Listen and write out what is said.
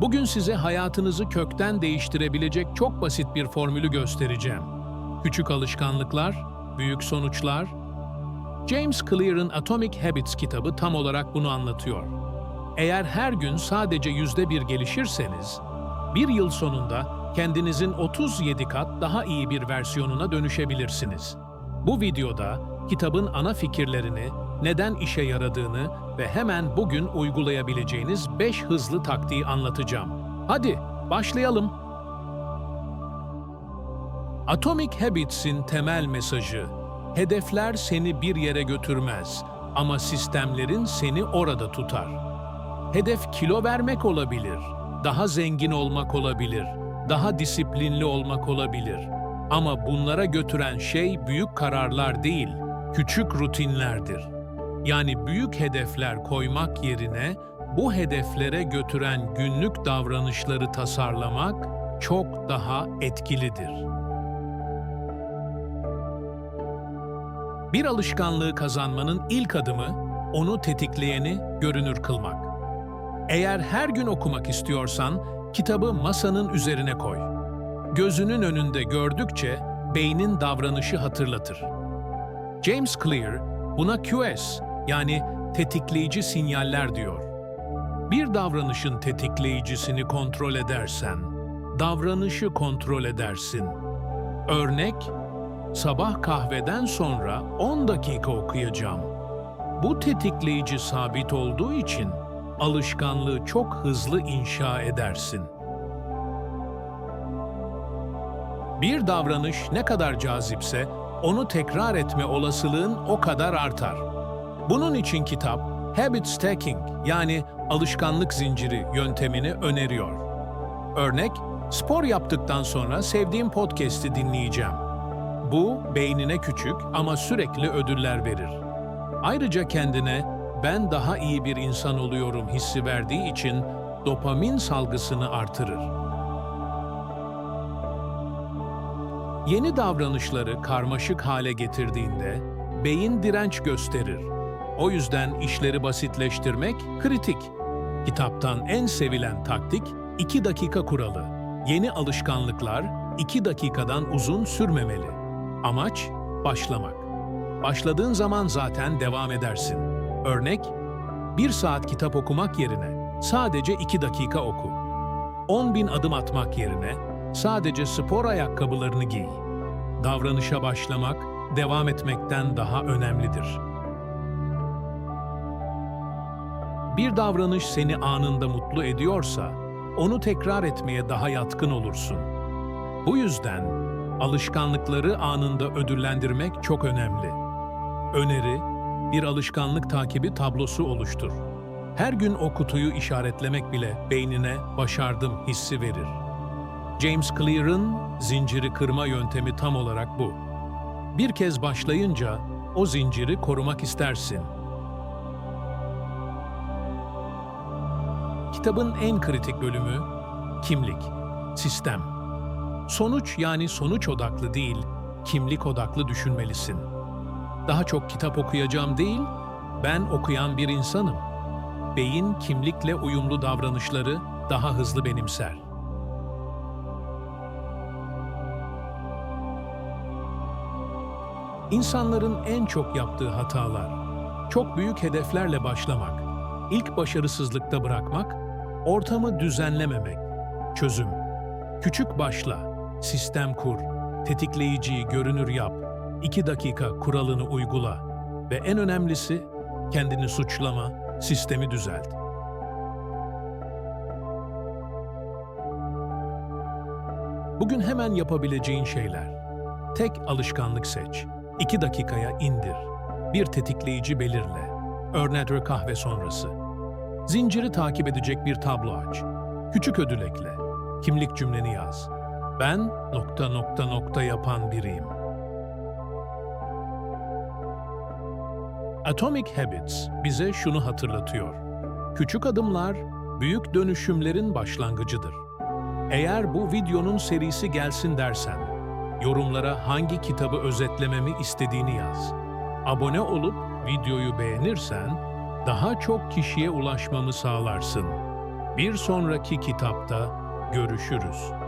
Bugün size hayatınızı kökten değiştirebilecek çok basit bir formülü göstereceğim. Küçük alışkanlıklar, büyük sonuçlar. James Clear'ın Atomic Habits kitabı tam olarak bunu anlatıyor. Eğer her gün sadece yüzde bir gelişirseniz, bir yıl sonunda kendinizin 37 kat daha iyi bir versiyonuna dönüşebilirsiniz. Bu videoda kitabın ana fikirlerini, neden işe yaradığını ve hemen bugün uygulayabileceğiniz 5 hızlı taktiği anlatacağım. Hadi başlayalım. Atomic Habits'in temel mesajı, hedefler seni bir yere götürmez ama sistemlerin seni orada tutar. Hedef kilo vermek olabilir, daha zengin olmak olabilir, daha disiplinli olmak olabilir. Ama bunlara götüren şey büyük kararlar değil, küçük rutinlerdir. Yani büyük hedefler koymak yerine bu hedeflere götüren günlük davranışları tasarlamak çok daha etkilidir. Bir alışkanlığı kazanmanın ilk adımı onu tetikleyeni görünür kılmak. Eğer her gün okumak istiyorsan kitabı masanın üzerine koy. Gözünün önünde gördükçe beynin davranışı hatırlatır. James Clear buna QS yani tetikleyici sinyaller diyor. Bir davranışın tetikleyicisini kontrol edersen, davranışı kontrol edersin. Örnek, sabah kahveden sonra 10 dakika okuyacağım. Bu tetikleyici sabit olduğu için alışkanlığı çok hızlı inşa edersin. Bir davranış ne kadar cazipse onu tekrar etme olasılığın o kadar artar. Bunun için kitap Habit Stacking yani alışkanlık zinciri yöntemini öneriyor. Örnek, spor yaptıktan sonra sevdiğim podcast'i dinleyeceğim. Bu beynine küçük ama sürekli ödüller verir. Ayrıca kendine ben daha iyi bir insan oluyorum hissi verdiği için dopamin salgısını artırır. Yeni davranışları karmaşık hale getirdiğinde beyin direnç gösterir. O yüzden işleri basitleştirmek kritik. Kitaptan en sevilen taktik 2 dakika kuralı. Yeni alışkanlıklar 2 dakikadan uzun sürmemeli. Amaç başlamak. Başladığın zaman zaten devam edersin. Örnek, bir saat kitap okumak yerine sadece iki dakika oku. 10 bin adım atmak yerine sadece spor ayakkabılarını giy. Davranışa başlamak, devam etmekten daha önemlidir. Bir davranış seni anında mutlu ediyorsa, onu tekrar etmeye daha yatkın olursun. Bu yüzden alışkanlıkları anında ödüllendirmek çok önemli. Öneri, bir alışkanlık takibi tablosu oluştur. Her gün o kutuyu işaretlemek bile beynine başardım hissi verir. James Clear'ın zinciri kırma yöntemi tam olarak bu. Bir kez başlayınca o zinciri korumak istersin. Kitabın en kritik bölümü kimlik, sistem. Sonuç yani sonuç odaklı değil, kimlik odaklı düşünmelisin. Daha çok kitap okuyacağım değil, ben okuyan bir insanım. Beyin kimlikle uyumlu davranışları daha hızlı benimser. İnsanların en çok yaptığı hatalar, çok büyük hedeflerle başlamak, ilk başarısızlıkta bırakmak, ortamı düzenlememek, çözüm. Küçük başla, sistem kur, tetikleyiciyi görünür yap, 2 dakika kuralını uygula ve en önemlisi kendini suçlama, sistemi düzelt. Bugün hemen yapabileceğin şeyler. Tek alışkanlık seç. 2 dakikaya indir. Bir tetikleyici belirle. Örnek kahve sonrası. Zinciri takip edecek bir tablo aç. Küçük ödül ekle. Kimlik cümleni yaz. Ben nokta nokta nokta yapan biriyim. Atomic Habits bize şunu hatırlatıyor. Küçük adımlar büyük dönüşümlerin başlangıcıdır. Eğer bu videonun serisi gelsin dersen, yorumlara hangi kitabı özetlememi istediğini yaz. Abone olup videoyu beğenirsen daha çok kişiye ulaşmamı sağlarsın. Bir sonraki kitapta görüşürüz.